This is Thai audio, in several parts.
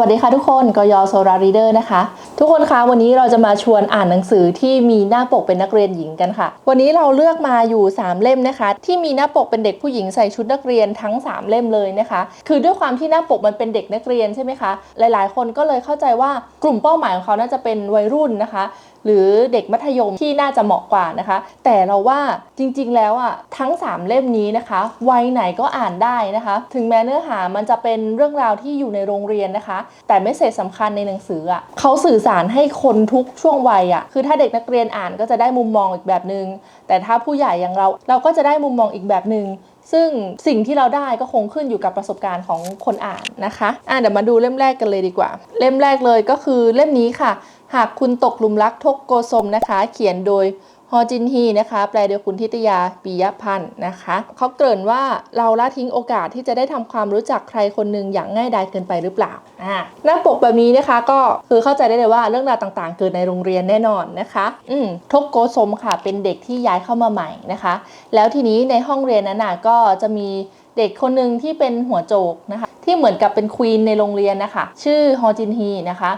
วัสดีค่ะทุกคนกยโซรารีเดอร์นะคะ ทุกคนคะวันนี้เราจะมาชวนอ่านหนังสือที่มีหน้าปกเป็นนักเรียนหญิงกันค่ะ วันนี้เราเลือกมาอยู่ 3 เล่มนะคะ ที่มีหน้าปกเป็นเด็กผู้หญิงใส่ชุดนักเรียนทั้ง 3 เล่มเลยนะคะ คือด้วยความที่หน้าปกมันเป็นเด็กนักเรียนใช่ไหมคะหลาย ๆ คนก็เลยเข้าใจว่ากลุ่มเป้าหมายของเขาน่าจะเป็นวัยรุ่นนะคะ หรือเด็กมัธยมที่น่าจะเหมาะกว่านะคะ แต่เราว่าจริงๆแล้วอะทั้ง 3 เล่มนี้นะคะวัยไหนก็อ่านได้นะคะ ถึงแม้เนื้อหามันจะเป็นเรื่องราวที่อยู่ในโรงเรียนนะคะ แต่ไม่เสร็จสำคัญในหนังสืออะเขาสื่อสารให้คนทุกช่วงวัยอะคือถ้าเด็กนักเรียนอ่านก็จะได้มุมมองอีกแบบหนึง่งแต่ถ้าผู้ใหญ่อย่างเราเราก็จะได้มุมมองอีกแบบหนึง่งซึ่งสิ่งที่เราได้ก็คงขึ้นอยู่กับประสบการณ์ของคนอ่านนะคะ อะเดี๋ยวมาดูเล่มแรกกันเลยดีกว่า เล่มแรกเลยก็คือเล่มนี้ค่ะ หากคุณตกหลุมรักทกโกสมนะคะ เขียนโดยฮอจินฮีนะคะ แปลโดยคุณทิตยาปิยพันธ์นะคะเขาเกริ่นว่าเราละทิ้งโอกาสที่จะได้ทำความรู้จักใครคนหนึ่งอย่างง่ายดายเกินไปหรือเปล่าอ่าหน้าปกแบบนี้นะคะก็คือเข้าใจได้เลยว่าเรื่องราวต่างๆ เกิดในโรงเรียนแน่นอนนะคะ อืมทกโกสมค่ะ เป็นเด็กที่ย้ายเข้ามาใหม่นะคะ แล้วทีนี้ในห้องเรียนนั้นนะก็จะมีเด็กคนหนึ่งที่เป็นหัวโจกนะคะ ที่เหมือนกับเป็นควีนในโรงเรียนนะคะ ชื่อฮอจินฮีนะคะ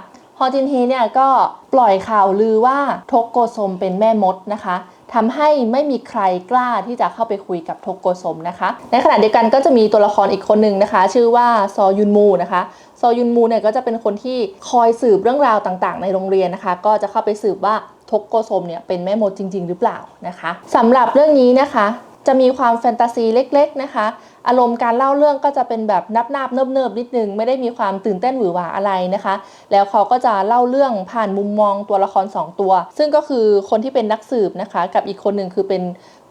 อจินฮีเนี่ยก็ปล่อยข่าวลือว่าทกโกซมเป็นแม่มดนะคะทำให้ไม่มีใครกล้าที่จะเข้าไปคุยกับทกโกซมนะคะ ในขณะเดียวกันก็จะมีตัวละครอีกคนหนึ่งนะคะ ชื่อว่าซอยุนมูนะคะซอยุนมูเนี่ยก็จะเป็นคนที่คอยสืบเรื่องราวต่างๆ ในโรงเรียนนะคะ ก็จะเข้าไปสืบว่าทกโกซมเนี่ยเป็นแม่มดจริง ๆ หรือเปล่านะคะสำหรับเรื่องนี้นะคะ จะมีความแฟนตาซีเล็กๆนะคะ อารมณ์การเล่าเรื่องก็จะเป็นแบบนับนาบๆเนิบๆนิดนึง ไม่ได้มีความตื่นเต้นหวือหวาอะไรนะคะ แล้วเขาก็จะเล่าเรื่องผ่านมุมมองตัวละคร 2 ตัว ซึ่งก็คือคนที่เป็นนักสืบนะคะ กับอีกคนหนึ่งคือเป็น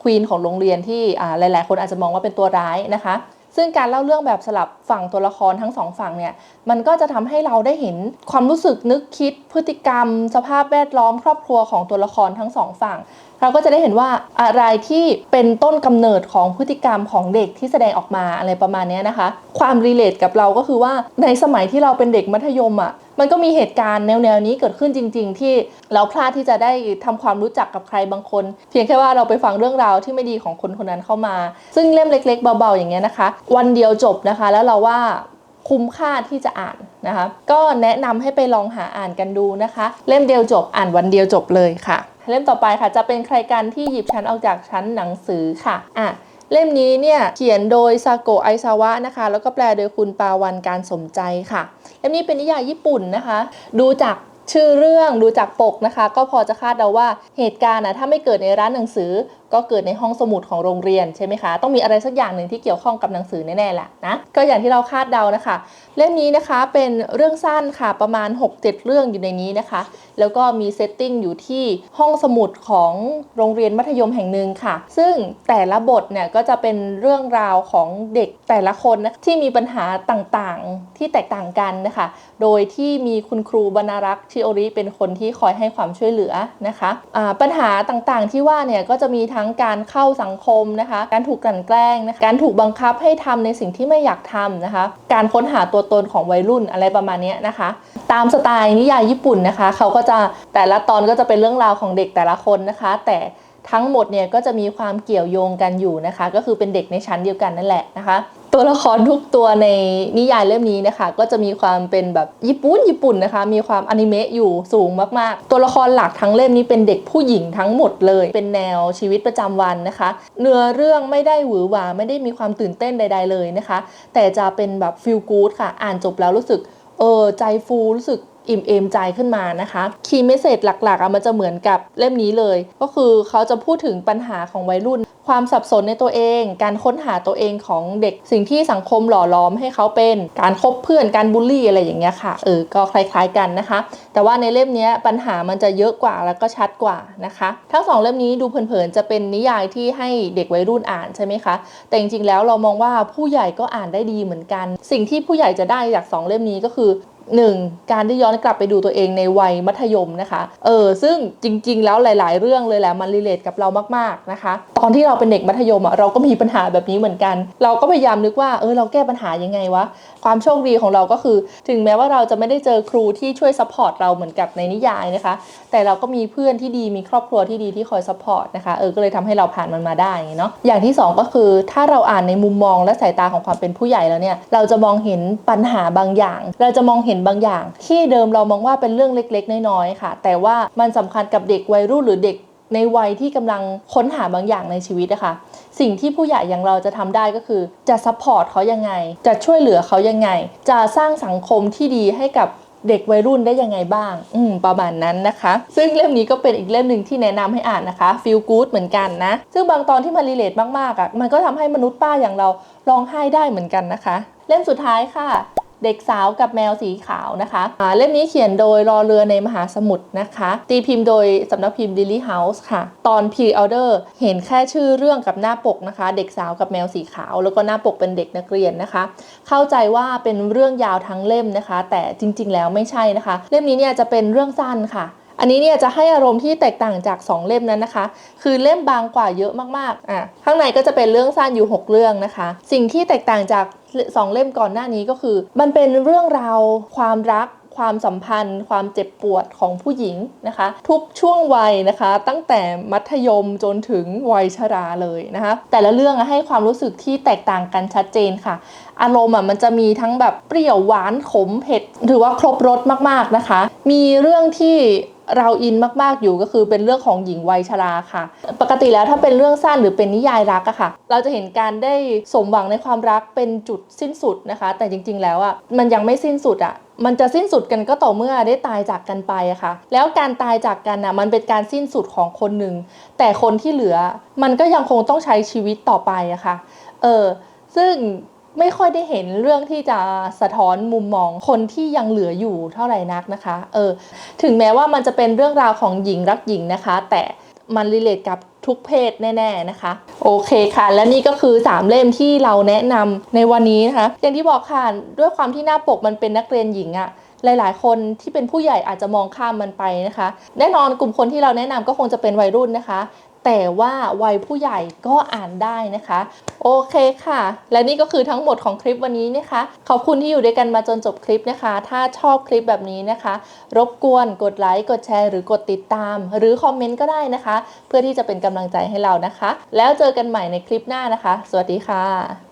ควีนของโรงเรียนที่หลายๆ คนอาจจะมองว่าเป็นตัวร้ายนะคะ ซึ่งการเล่าเรื่องแบบสลับฝั่งตัวละครทั้งสองฝั่งเนี่ยมันก็จะทำให้เราได้เห็นความรู้สึกนึกคิดพฤติกรรม สภาพแวดล้อมครอบครัวของตัวละครทั้งสองฝั่ง เราก็จะได้เห็นว่าอะไรที่เป็นต้นกำเนิดของพฤติกรรมของเด็กที่แสดงออกมาอะไรประมาณนี้นะคะ ความรีเลทกับเราก็คือว่าในสมัยที่เราเป็นเด็กมัธยมอะ่ะ มันก็มีเหตุการณ์แนวๆนี้เกิดขึ้นจริง ๆ ที่เราพลาดที่จะได้ทำความรู้จักกับใครบางคน เพียงแค่ว่าเราไปฟังเรื่องราวที่ไม่ดีของคนคนนั้นเข้ามา ซึ่งเล่มเล็ก ๆ เบาๆอย่างเงี้ยนะคะ วันเดียวจบนะคะ แล้วเราว่าคุ้มค่าที่จะอ่านนะคะ ก็แนะนำให้ไปลองหาอ่านกันดูนะคะ เล่มเดียวจบอ่านวันเดียวจบเลยค่ะ เล่มต่อไปค่ะจะเป็นใครกันที่หยิบฉันออกจากชั้นหนังสือค่ะอะ เล่มนี้เนี่ยเขียนโดยซาโกะไอซาวะนะคะ แล้วก็แปลโดยคุณปาวันการสมใจค่ะ เล่มนี้เป็นนิยายญี่ปุ่นนะคะ ดูจากชื่อเรื่องดูจากปกนะคะ ก็พอจะคาดเดาว่าเหตุการณ์นะถ้าไม่เกิดในร้านหนังสือ ก็เกิดในห้องสมุดของโรงเรียนใช่ไหมคะ ต้องมีอะไรสักอย่างหนึ่งที่เกี่ยวข้องกับหนังสือแน่ๆแหละนะ ก็อย่างที่เราคาดเดานะคะ เล่มนี้นะคะเป็นเรื่องสั้นค่ะประมาณ 6-7 เรื่องอยู่ในนี้นะคะ แล้วก็มีเซตติ้งอยู่ที่ห้องสมุดของโรงเรียนมัธยมแห่งหนึ่งค่ะ ซึ่งแต่ละบทเนี่ยก็จะเป็นเรื่องราวของเด็กแต่ละคนนะที่มีปัญหาต่างๆที่แตกต่างกันนะคะ โดยที่มีคุณครูบรรรักษ์ชิโอริเป็นคนที่คอยให้ความช่วยเหลือนะคะะปัญหาต่างๆที่ว่าเนี่ยก็จะมีทั้งการเข้าสังคมนะคะ การถูกกลั่นแกล้งนะคะการถูกบังคับให้ทำในสิ่งที่ไม่อยากทำนะคะ การค้นหาตัวตนของวัยรุ่นอะไรประมาณนี้นะคะ ตามสไตล์นิยายญี่ปุ่นนะคะ เขาก็จะแต่ละตอนก็จะเป็นเรื่องราวของเด็กแต่ละคนนะคะ แต่ทั้งหมดเนี่ยก็จะมีความเกี่ยวโยงกันอยู่นะคะ ก็คือเป็นเด็กในชั้นเดียวกันนั่นแหละนะคะ ตัวละครทุกตัวในนิยายเล่มนี้นะคะ ก็จะมีความเป็นแบบญี่ปุ่นญี่ปุ่นนะคะ มีความอนิเมะอยู่สูงมากๆ ตัวละครหลักทั้งเล่มนี้เป็นเด็กผู้หญิงทั้งหมดเลย เป็นแนวชีวิตประจำวันนะคะ เนื้อเรื่องไม่ได้หวือหวาไม่ได้มีความตื่นเต้นใด ๆเลยนะคะ แต่จะเป็นแบบฟิลกู๊ดค่ะ อ่านจบแล้วรู้สึกเออใจฟูรู้สึก อิ่มเอมใจขึ้นมานะคะคีย์เมสเซจหลักๆอะมันจะเหมือนกับเล่มนี้เลย ก็คือเขาจะพูดถึงปัญหาของวัยรุ่น ความสับสนในตัวเอง การค้นหาตัวเองของเด็กสิ่งที่สังคมหล่อล้อมให้เขาเป็น การคบเพื่อนการบูลลี่อะไรอย่างเงี้ยค่ะเออก็คล้ายๆกันนะคะ แต่ว่าในเล่มนี้ปัญหามันจะเยอะกว่าแล้วก็ชัดกว่านะคะ ทั้งสองเล่มนี้ดูเผินๆจะเป็นนิยายที่ให้เด็กวัยรุ่นอ่านใช่ไหมคะแต่จริงๆแล้วเรามองว่าผู้ใหญ่ก็อ่านได้ดีเหมือนกัน สิ่งที่ผู้ใหญ่จะได้จากสองเล่มนี้ก็คือ หนึ่งการที่ย้อนกลับไปดูตัวเองในวัยมัธยมนะคะ เออ ซึ่งจริง ๆ แล้วหลาย ๆ เรื่องเลยแหละมันรีเลทกับเรามาก ๆ นะคะ ตอนที่เราเป็นเด็กมัธยมอะเราก็มีปัญหาแบบนี้เหมือนกัน เราก็พยายามนึกว่า เออ เราแก้ปัญหายังไงวะ ความโชคดีของเราก็คือ ถึงแม้ว่าเราจะไม่ได้เจอครูที่ช่วยซัพพอร์ตเราเหมือนกับในนิยายนะคะ แต่เราก็มีเพื่อนที่ดี มีครอบครัวที่ดีที่คอยซัพพอร์ตนะคะ เออ ก็เลยทำให้เราผ่านมันมาได้เนาะ อย่างที่สองก็คือถ้าเราอ่านในมุมมองและสายตาของความเป็นผู้ใหญ่แล้วเนี่ย เราจะมองเห็นปัญหาบางอย่าง เราจะมองเห็นนบางอย่าง ที่เดิมเรามองว่าเป็นเรื่องเล็กๆ น้อยๆค่ะ แต่ว่ามันสำคัญกับเด็กวัยรุ่นหรือเด็กในวัยที่กำลังค้นหาบางอย่างในชีวิตนะคะสิ่งที่ผู้ใหญ่อย่างเราจะทำได้ก็คือ จะซัพพอร์ตเขายังไง จะช่วยเหลือเขายังไง จะสร้างสังคมที่ดีให้กับเด็กวัยรุ่นได้ยังไงบ้าง อืม ประมาณนั้นนะคะ ซึ่งเล่มนี้ก็เป็นอีกเล่มหนึ่งที่แนะนำให้อ่านนะคะ feel good เหมือนกันนะ ซึ่งบางตอนที่มันรีเลทมากๆอะ่ะ มันก็ทำให้มนุษย์ป้าอย่างเราร้องไห้ได้เหมือนกันนะคะ เล่มสุดท้ายค่ะ เด็กสาวกับแมวสีขาวนะคะะเล่มนี้เขียนโดยรอเรือในมหาสมุทรนะคะ ตีพิมพ์โดยสำนักพิมพ์ Lily House ค่ะ ตอน Pre เ r d e r เห็นแค่ชื่อเรื่องกับหน้าปกนะคะ เด็กสาวกับแมวสีขาว แล้วก็หน้าปกเป็นเด็กนักเรียนนะคะ เข้าใจว่าเป็นเรื่องยาวทั้งเล่มนะคะ แต่จริง ๆ แล้วไม่ใช่นะคะ เล่มนี้เนี่ยจะเป็นเรื่องสั้นค่ะ อันนี้เนี่ยจะให้อารมณ์ที่แตกต่างจาก 2 เล่มนั้นนะคะ คือเล่มบางกว่าเยอะมากๆอะข้างในก็จะเป็นเรื่องสั้นอยู่ 6 เรื่องนะคะ สิ่งที่แตกต่างจาก 2 เล่มก่อนหน้านี้ก็คือ มันเป็นเรื่องราวความรักความสัมพันธ์ ความเจ็บปวดของผู้หญิงนะคะ ทุกช่วงวัยนะคะ ตั้งแต่มัธยมจนถึงวัยชราเลยนะคะ แต่ละเรื่องให้ความรู้สึกที่แตกต่างกันชัดเจนค่ะ อารมณ์อะมันจะมีทั้งแบบเปรี้ยวหวานขมเผ็ด ถือว่าครบรสมากๆนะคะ มีเรื่องที่ เราอินมากๆอยู่ก็คือเป็นเรื่องของหญิงวัยชราค่ะ ปกติแล้วถ้าเป็นเรื่องสั้นหรือเป็นนิยายรักอะค่ะ เราจะเห็นการได้สมหวังในความรักเป็นจุดสิ้นสุดนะคะ แต่จริง ๆ แล้วอะมันยังไม่สิ้นสุดอะมันจะสิ้นสุดกันก็ต่อเมื่อได้ตายจากกันไปอะค่ะ แล้วการตายจากกันอะมันเป็นการสิ้นสุดของคนหนึ่ง แต่คนที่เหลือมันก็ยังคงต้องใช้ชีวิตต่อไปอะค่ะ เออ ซึ่ง ไม่ค่อยได้เห็นเรื่องที่จะสะท้อนมุมมองคนที่ยังเหลืออยู่เท่าไหร่นักนะคะเออถึงแม้ว่ามันจะเป็นเรื่องราวของหญิงรักหญิงนะคะ แต่มันรีเลทกับทุกเพศแน่ ๆนะคะ โอเคค่ะ และนี่ก็คือ 3 เล่มที่เราแนะนำในวันนี้นะคะ อย่างที่บอกค่ะ ด้วยความที่หน้าปกมันเป็นนักเรียนหญิงอะหลาย ๆ คนที่เป็นผู้ใหญ่อาจจะมองข้ามมันไปนะคะ แน่นอนกลุ่มคนที่เราแนะนำก็คงจะเป็นวัยรุ่นนะคะ แต่ว่าวัยผู้ใหญ่ก็อ่านได้นะคะ โอเคค่ะ และนี่ก็คือทั้งหมดของคลิปวันนี้นะคะ ขอบคุณที่อยู่ด้วยกันมาจนจบคลิปนะคะ ถ้าชอบคลิปแบบนี้นะคะ รบกวนกดไลค์กดแชร์หรือกดติดตาม หรือคอมเมนต์ก็ได้นะคะ เพื่อที่จะเป็นกำลังใจให้เรานะคะ แล้วเจอกันใหม่ในคลิปหน้านะคะ สวัสดีค่ะ